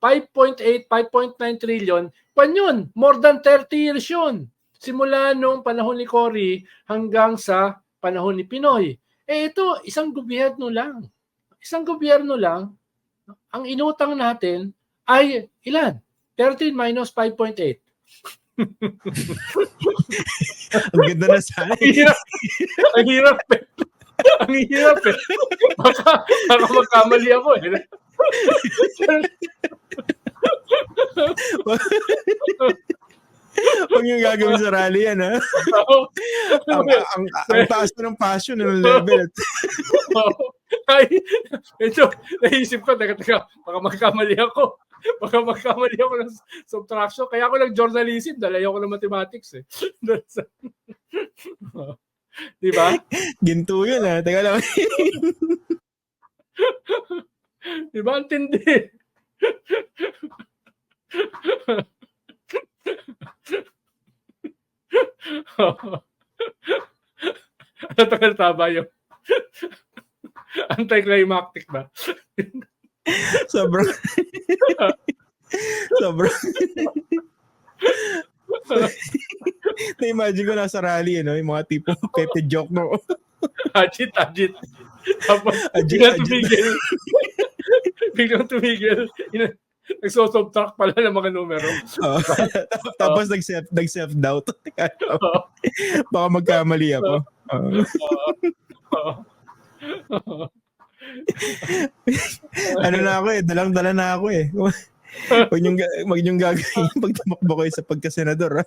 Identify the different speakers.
Speaker 1: 5.8, 5.9 trillion, pan yun, more than 30 years yun. Simula nung panahon ni Cory hanggang sa panahon ni Pinoy. Eh ito, isang gobyerno lang. Isang gobyerno lang, ang inutang natin ay ilan? 13 minus 5.8.
Speaker 2: Ang ganda na sana.
Speaker 1: Ang hirap. Ang hirap eh. Ang hirap eh. Baka, baka magkamali ako eh.
Speaker 2: Huwag yung gagawin sa rally yan, ha? Ang, ang, ang taas na ng passion ng level.
Speaker 1: Ay, ito, naisip ko, teka, teka, baka magkamali ako. Baka magkamali ako ng subtraction. Kaya ako nag-journalism, dahil ayoko ng mathematics eh. Di ba?
Speaker 2: Ginto yun, ha? Teka lang.
Speaker 1: Di ba? Ang tindi. ano tagal tama yung anticlimactic ba?
Speaker 2: Sobrang... Sobrang... Na-imagine ko nasa rally, ano, yung mga tipo Pepe joke mo.
Speaker 1: Ajit, ajit. Tapos,
Speaker 2: Ajit,
Speaker 1: biglang
Speaker 2: ajit.
Speaker 1: tumigil. biglang tumigil. Nagsusubtract pala ng mga numero.
Speaker 2: Oo. Tapos nag-self, nag-self-doubt.
Speaker 1: Oo.
Speaker 2: Baka magkamali ako. Oo. ano na ako eh, dalang-dala na ako eh. Huwag niyong, niyong gagawin pag tumakbo kayo sa pagkasenador.